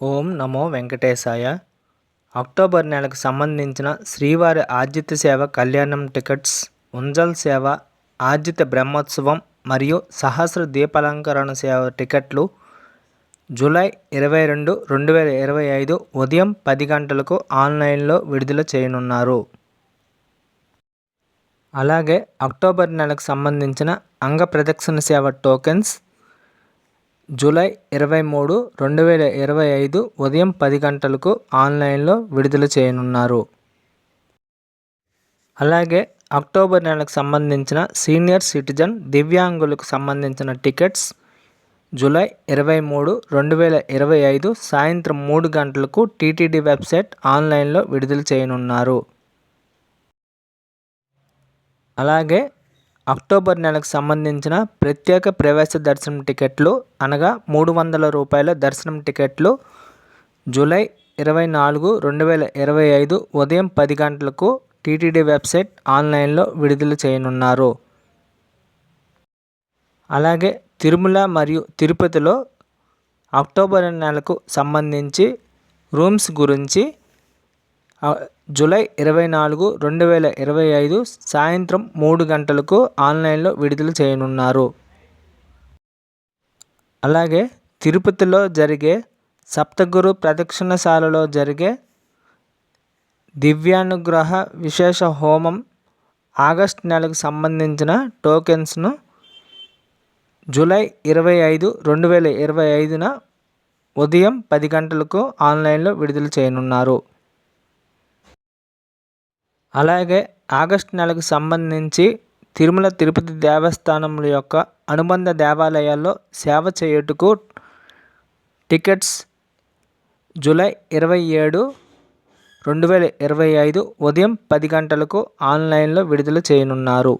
ఓం నమో వెంకటేశాయ. October నెలకు సంబంధించిన శ్రీవారి ఆర్జిత సేవ కళ్యాణం టికెట్స్ ఉంజల్ సేవ ఆర్జిత బ్రహ్మోత్సవం మరియు సహస్ర దీపాలంకరణ సేవ టికెట్లు జూలై ఇరవై రెండు రెండు వేల ఇరవై ఐదు ఉదయం పది గంటలకు ఆన్లైన్లో విడుదల చేయనున్నారు. అలాగే అక్టోబర్ నెలకు సంబంధించిన అంగ ప్రదక్షిణ సేవ టోకెన్స్ జూలై ఇరవై మూడు రెండు వేల ఇరవై ఐదు ఉదయం పది గంటలకు ఆన్లైన్లో విడుదల చేయనున్నారు. అలాగే అక్టోబర్ నెలకు సంబంధించిన సీనియర్ సిటిజన్ దివ్యాంగులకు సంబంధించిన టికెట్స్ జూలై ఇరవై మూడు రెండు వేల ఇరవై ఐదు సాయంత్రం మూడు గంటలకు టీటీడీ వెబ్సైట్ ఆన్లైన్లో విడుదల చేయనున్నారు. అలాగే అక్టోబర్ నెలకు సంబంధించిన ప్రత్యేక ప్రవేశ దర్శనం టికెట్లు అనగా మూడు వందల రూపాయల దర్శనం టికెట్లు జూలై ఇరవై నాలుగు రెండు వేల ఇరవై ఐదు ఉదయం పది గంటలకు టీటీడీ వెబ్సైట్ ఆన్లైన్లో విడుదల చేయనున్నారు. అలాగే తిరుమల మరియు తిరుపతిలో అక్టోబర్ నెలకు సంబంధించి రూమ్స్ గురించి జూలై ఇరవై నాలుగు రెండు వేల ఇరవై ఐదు సాయంత్రం మూడు గంటలకు ఆన్లైన్లో విడుదల చేయనున్నారు. అలాగే తిరుపతిలో జరిగే సప్తగురు ప్రదక్షిణశాలలో జరిగే దివ్యానుగ్రహ విశేష హోమం ఆగస్ట్ నెలకు సంబంధించిన టోకెన్స్ను జూలై ఇరవై ఐదు రెండు వేల ఇరవై ఐదున ఉదయం పది గంటలకు ఆన్లైన్లో విడుదల చేయనున్నారు. అలాగే ఆగస్ట్ నెలకు సంబంధించి తిరుమల తిరుపతి దేవస్థానముల యొక్క అనుబంధ దేవాలయాల్లో సేవ చేయుటకు టికెట్స్ జూలై ఇరవై ఏడు రెండు వేల ఇరవై ఐదు ఉదయం పది గంటలకు ఆన్లైన్లో విడుదల చేయనున్నారు.